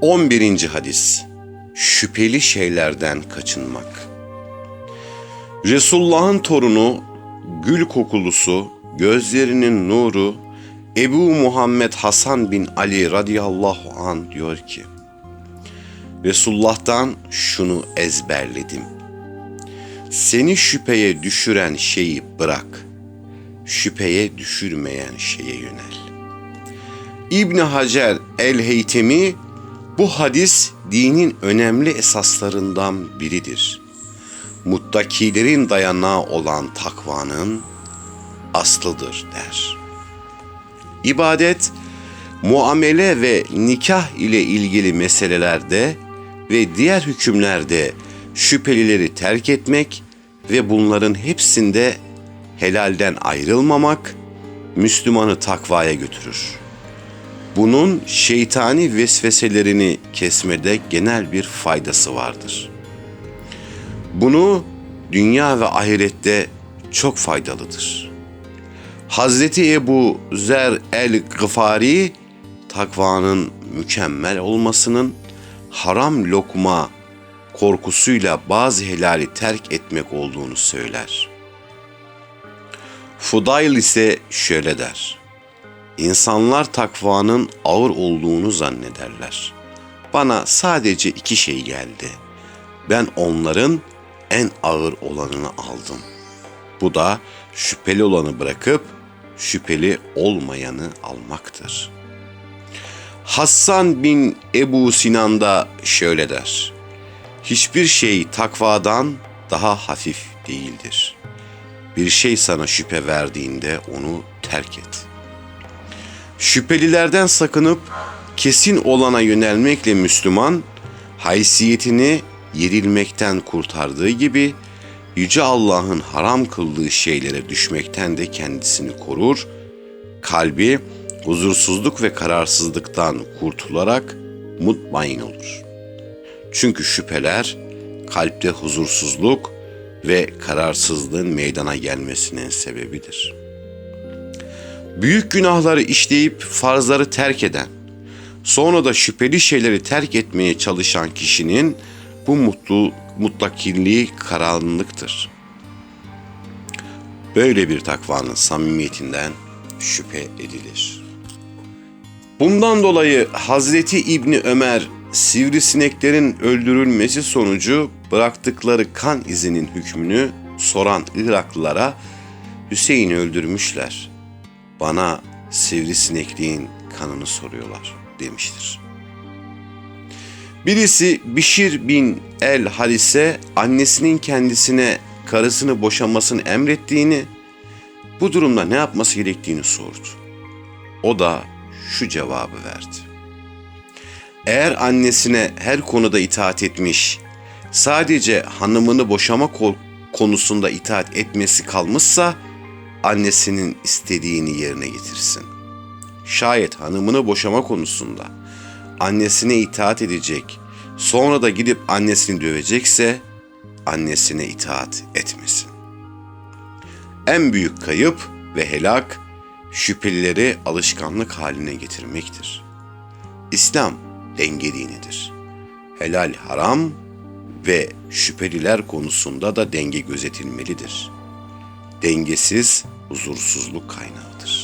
11. hadis Şüpheli şeylerden kaçınmak Resulullah'ın torunu, gül kokulusu, gözlerinin nuru Ebu Muhammed Hasan bin Ali radıyallahu an diyor ki Resulullah'tan şunu ezberledim. Seni şüpheye düşüren şeyi bırak. Şüpheye düşürmeyen şeye yönel. İbn Hacer el-Heytemi bu hadis dinin önemli esaslarından biridir. Muttakilerin dayanağı olan takvanın aslıdır der. İbadet, muamele ve nikah ile ilgili meselelerde ve diğer hükümlerde şüphelileri terk etmek ve bunların hepsinde helalden ayrılmamak Müslümanı takvaya götürür. Bunun şeytani vesveselerini kesmede genel bir faydası vardır. Bunu dünya ve ahirette çok faydalıdır. Hazreti Ebu Zer el-Gıfari takvanın mükemmel olmasının haram lokma korkusuyla bazı helali terk etmek olduğunu söyler. Fudayl ise şöyle der. İnsanlar takvanın ağır olduğunu zannederler. Bana sadece iki şey geldi. Ben onların en ağır olanını aldım. Bu da şüpheli olanı bırakıp şüpheli olmayanı almaktır. Hassan bin Ebu Sinan da şöyle der. Hiçbir şey takvadan daha hafif değildir. Bir şey sana şüphe verdiğinde onu terk et. Şüphelilerden sakınıp kesin olana yönelmekle Müslüman haysiyetini yerilmekten kurtardığı gibi Yüce Allah'ın haram kıldığı şeylere düşmekten de kendisini korur, kalbi huzursuzluk ve kararsızlıktan kurtularak mutmain olur. Çünkü şüpheler kalpte huzursuzluk ve kararsızlığın meydana gelmesinin sebebidir. Büyük günahları işleyip farzları terk eden, sonra da şüpheli şeyleri terk etmeye çalışan kişinin bu mutlu mutlakilliği karanlıktır. Böyle bir takvanın samimiyetinden şüphe edilir. Bundan dolayı Hazreti İbni Ömer sivrisineklerin öldürülmesi sonucu bıraktıkları kan izinin hükmünü soran Iraklılara Hüseyin'i öldürmüşler. Bana sivrisinekliğin kanını soruyorlar demiştir. Birisi Bişir bin El Haris'e annesinin kendisine karısını boşamasını emrettiğini, bu durumda ne yapması gerektiğini sordu. O da şu cevabı verdi. Eğer annesine her konuda itaat etmiş, sadece hanımını boşama konusunda itaat etmesi kalmışsa, annesinin istediğini yerine getirsin. Şayet hanımını boşama konusunda annesine itaat edecek, sonra da gidip annesini dövecekse annesine itaat etmesin. En büyük kayıp ve helak şüphelileri alışkanlık haline getirmektir. İslam denge dinidir. Helal haram ve şüpheliler konusunda da denge gözetilmelidir dengesiz huzursuzluk kaynağıdır.